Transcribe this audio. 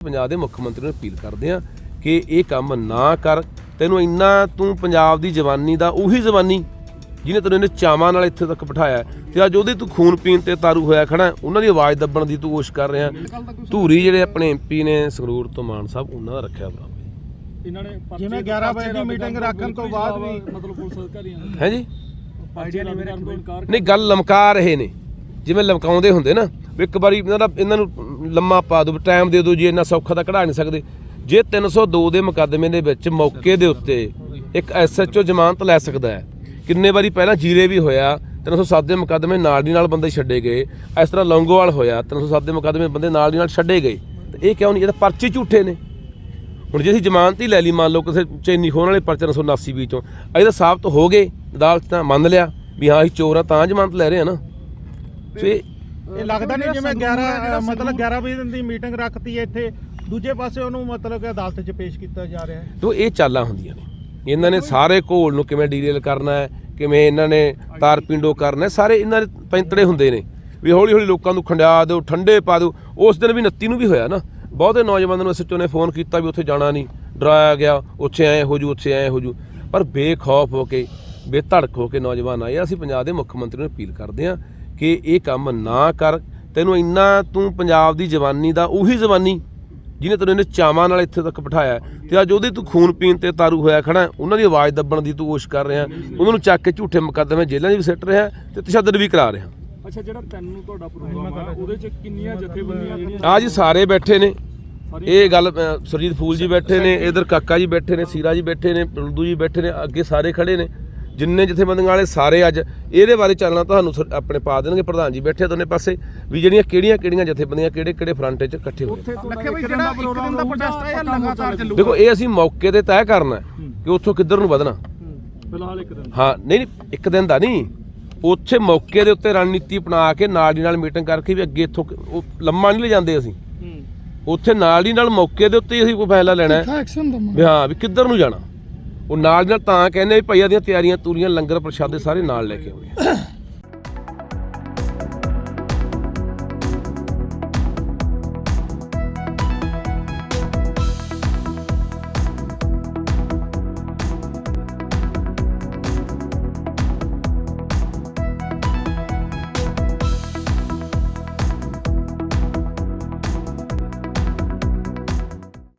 ਪੰਜਾਬ ਦੇ ਮੁੱਖ ਮੰਤਰੀ ਨੂੰ ਅਪੀਲ ਕਰਦੇ ਆ ਕਿ ਇਹ ਕੰਮ ਨਾ ਕਰ। ਤੈਨੂੰ ਇੰਨਾ ਤੂੰ ਪੰਜਾਬ ਦੀ ਜਵਾਨੀ ਦਾ ਉਹੀ ਜਵਾਨੀ ਜਿਹਨੇ ਤੈਨੂੰ ਇਹਨੇ ਚਾਵਾਂ ਨਾਲ ਇੱਥੇ ਤੱਕ ਬਿਠਾਇਆ ਤੇ ਅੱਜ ਉਹਦੇ ਤੂੰ ਖੂਨ ਪੀਣ ਤੇ ਤਾਰੂ ਹੋਇਆ ਖੜਾ ਉਹਨਾਂ ਦੀ ਆਵਾਜ਼ ਦੱਬਣ ਦੀ ਤੂੰ ਕੋਸ਼ਿਸ਼ ਕਰ ਰਿਹਾ ਧੂਰੀ ਜਿਹੜੇ ਆਪਣੇ ਐਮਪੀ ਨੇ ਸੰਗਰੂਰ ਤੋਂ ਮਾਨ ਸਾਹਿਬ ਉਹਨਾਂ ਦਾ ਰੱਖਿਆ ਬਰਾਬਰ ਇਹਨਾਂ ਨੇ ਜਿਵੇਂ ਦੇ 11 ਪਰਚੇ ਵਜੇ ਦੀ ਮੀਟਿੰਗ ਰੱਖਣ ਤੋਂ ਬਾਅਦ ਵੀ ਮਤਲਬ ਪੁਲਿਸ ਅਧਿਕਾਰੀਆਂ ਹੈ ਜੀ? ਨਹੀਂ ਗੱਲ ਲਮਕਾ ਰਹੇ ਨੇ। ਜਿਵੇਂ ਲਮਕਾਉਂਦੇ ਹੁੰਦੇ ਨਾ ਇੱਕ ਵਾਰੀ ਇਹਨਾਂ ਦਾ ਇਹਨਾਂ ਨੂੰ ਲੰਮਾ ਪਾ ਦਿਓ ਟਾਈਮ ਦੇ ਦਿਓ ਜੀ, ਇੰਨਾ ਸੌਖਾ ਤਾਂ ਕਢਾ ਨਹੀਂ ਸਕਦੇ। ਜੇ 302 ਦੇ ਮੁਕੱਦਮੇ ਦੇ ਵਿੱਚ ਮੌਕੇ ਦੇ ਉੱਤੇ ਇੱਕ ਐਸਐਚਓ ਜ਼ਮਾਨਤ ਲੈ ਸਕਦਾ ਹੈ, ਕਿੰਨੇ ਵਾਰੀ ਪਹਿਲਾਂ ਜੀਰੇ ਵੀ ਹੋਇਆ 307 ਦੇ ਮੁਕੱਦਮੇ ਨਾਲ ਦੀ ਨਾਲ ਬੰਦੇ ਛੱਡੇ ਗਏ, ਇਸ ਤਰ੍ਹਾਂ ਲੌਂਗੋਵਾਲ ਹੋਇਆ 307 ਦੇ ਮੁਕੱਦਮੇ ਬੰਦੇ ਨਾਲ ਦੀ ਨਾਲ ਛੱਡੇ ਗਏ, ਤੇ ਇਹ ਕਿਉਂ ਨਹੀਂ, ਇਹ ਤਾਂ ਪਰਚੇ ਝੂਠੇ ਨੇ। ਹੁਣ ਜੇ ਅਸੀਂ ਜ਼ਮਾਨਤ ਹੀ ਲੈ ਲਈ, ਮੰਨ ਲਓ ਕਿਸੇ ਚੈਨੀ ਖੋਣ ਵਾਲੇ ਪਰਚੇ 979 ਵਿੱਚੋਂ ਇਹ ਤਾਂ ਸਾਬਤ ਹੋ ਗਏ, ਅਦਾਲਤ ਤਾਂ ਮੰਨ ਲਿਆ ਵੀ ਹਾਂ, ਅਸੀਂ ਚੋਰ ਆ ਤਾਂ ਜ਼ਮਾਨਤ ਲੈ ਰਹੇ ਆ ਨਾ। ਤੇ ਇਹ ਲੱਗਦਾ ਨਹੀਂ ਜਿਵੇਂ 11 ਮਤਲਬ 11 ਵਜੇ ਦੀ ਮੀਟਿੰਗ ਰੱਖਤੀ ਹੈ ਇੱਥੇ। ਦੂਜੇ ਪਾਸੇ ਉਹਨੂੰ ਮਤਲਬ ਕਿ ਅਦਾਲਤ 'ਚ ਪੇਸ਼ ਕੀਤਾ ਜਾ ਰਿਹਾ ਹੈ। ਤੋ ਇਹ ਚਾਲਾਂ ਹੁੰਦੀਆਂ ਨੇ। ਇਹਨਾਂ ਨੇ ਸਾਰੇ ਘੋਲ ਨੂੰ ਕਿਵੇਂ ਡੀਰੇਲ ਕਰਨਾ ਹੈ ਕਿਵੇਂ ਇਹਨਾਂ ਨੇ ਤਾਰ ਪਿੰਡੋ ਕਰਨਾ ਹੈ ਸਾਰੇ ਇਹਨਾਂ ਦੇ ਪੈਂਤੜੇ ਹੁੰਦੇ ਨੇ। ਵੀ ਹੌਲੀ ਹੌਲੀ ਲੋਕਾਂ ਨੂੰ ਖੰਡਿਆ ਦਿਓ ਠੰਡੇ ਪਾ ਦਿਓ। ਉਸ ਦਿਨ ਵੀ 29 ਨੂੰ ਵੀ ਹੋਇਆ ਨਾ। ਬਹੁਤੇ ਨੌਜਵਾਨਾਂ ਨੂੰ ਐਸਐਚਓ ਨੇ ਫੋਨ ਕੀਤਾ ਵੀ ਉੱਥੇ ਜਾਣਾ ਨਹੀਂ। ਡਰਾਇਆ ਗਿਆ ਉੱਥੇ ਐ ਹੋ ਜੂ ਉੱਥੇ ਐ ਹੋ ਜੂ। ਪਰ ਬੇਖੌਫ ਹੋ ਕੇ ਬੇਧੜਕ ਹੋ ਕੇ ਨੌਜਵਾਨ ਆਏ। ਅਸੀਂ ਪੰਜਾਬ ਦੇ ਮੁੱਖ ਮੰਤਰੀ ਨੂੰ ਅਪੀਲ ਕਰਦੇ ਹਾਂ ਕਿ ਇਹ ਕੰਮ ਨਾ ਕਰ। ਤੈਨੂੰ ਇੰਨਾ ਤੂੰ ਪੰਜਾਬ ਦੀ ਜਵਾਨੀ ਦਾ ਉਹੀ ਜਵਾਨੀ ਜਿਹਨੇ ਤੈਨੂੰ ਇਹਨੇ ਚਾਵਾਂ ਨਾਲ ਇੱਥੇ ਤੱਕ ਬਿਠਾਇਆ ਤੇ ਅੱਜ ਉਹਦੇ ਤੂੰ ਖੂਨ ਪੀਣ ਤੇ ਤਾਰੂ ਹੋਇਆ ਖੜਾ ਉਹਨਾਂ ਦੀ ਆਵਾਜ਼ ਦੱਬਣ ਦੀ ਤੂੰ ਕੋਸ਼ਿਸ਼ ਕਰ ਰਿਹਾ ਉਹਨਾਂ ਨੂੰ ਚੱਕ ਕੇ ਝੂਠੇ ਮੁਕੱਦਮੇ ਜੇਲ੍ਹਾਂ 'ਚ ਵੀ ਸਿੱਟ ਰਿਹਾ ਤੇ ਤਸ਼ੱਦਦ ਵੀ ਕਰਾ ਰਿਹਾ। ਅੱਛਾ ਜਿਹੜਾ ਤੈਨੂੰ ਤੁਹਾਡਾ ਪ੍ਰੋਗਰਾਮ ਆ ਉਹਦੇ ਚ ਕਿੰਨੀਆਂ ਜਥੇਬੰਦੀਆਂ ਜਿਹੜੀਆਂ ਆ ਜੀ ਸਾਰੇ ਬੈਠੇ ਨੇ। ਇਹ ਗੱਲ ਸੁਰਜੀਤ ਫੂਲ ਜੀ ਬੈਠੇ ਨੇ ਇਧਰ ਕਾਕਾ ਜੀ ਬੈਠੇ ਨੇ ਸੀਰਾ ਜੀ ਬੈਠੇ ਨੇ ਪਲਦੂ ਜੀ ਬੈਠੇ ਨੇ ਅੱਗੇ ਸਾਰੇ ਖੜੇ ਨੇ। ਜਿੰਨੇ ਜਥੇਬੰਦੀਆਂ ਵਾਲੇ ਸਾਰੇ ਅੱਜ ਇਹਦੇ ਬਾਰੇ ਚੱਲਣਾ ਤੁਹਾਨੂੰ ਆਪਣੇ ਪਾ ਦੇਣਗੇ। ਪ੍ਰਧਾਨ ਜੀ ਬੈਠੇ ਦੋਨੇ ਪਾਸੇ ਵੀ ਜਿਹੜੀਆਂ ਕਿਹੜੀਆਂ ਕਿਹੜੀਆਂ ਜਥੇਬੰਦੀਆਂ ਕਿਹੜੇ ਕਿਹੜੇ ਫਰੰਟ 'ਚ ਇਕੱਠੇ ਹੋਏ ਹੈ ਦੇਖੋ ਇਹ ਅਸੀਂ ਮੌਕੇ ਤੇ ਤੈਅ ਕਰਨਾ ਹੈ ਕਿ ਉੱਥੋਂ ਕਿੱਧਰ ਨੂੰ ਵਧਣਾ। ਫਿਲਹਾਲ ਇੱਕ ਦਿਨ। ਹਾਂ ਨਹੀਂ ਨਹੀਂ ਇੱਕ ਦਿਨ ਦਾ ਨਹੀਂ। ਉੱਥੇ ਮੌਕੇ ਦੇ ਉੱਤੇ ਰਣਨੀਤੀ ਅਪਣਾ ਕੇ ਨਾਲ ਦੀ ਨਾਲ ਮੀਟਿੰਗ ਕਰਕੇ ਵੀ ਅੱਗੇ ਇੱਥੋਂ ਲੰਮਾ ਨਹੀਂ ਲੈ ਜਾਂਦੇ ਅਸੀਂ ਉੱਥੇ ਨਾਲ ਦੀ ਨਾਲ ਮੌਕੇ ਦੇ ਉੱਤੇ ਹੀ ਅਸੀਂ ਕੋਈ ਫੈਸਲਾ ਲੈਣਾ ਹੈ। ਹਾਂ ਵੀ ਕਿੱਧਰ ਨੂੰ ਜਾਣਾ। ਉਹ ਨਾਲ ਨਾਲ ਤਾਂ ਕਹਿੰਦੇ ਵੀ ਭਈਆ ਦੀਆਂ ਤਿਆਰੀਆਂ ਤੂਰੀਆਂ ਲੰਗਰ ਪ੍ਰਸ਼ਾਦੇ ਸਾਰੇ ਨਾਲ ਲੈ ਕੇ ਆਉਣੇ ਆ।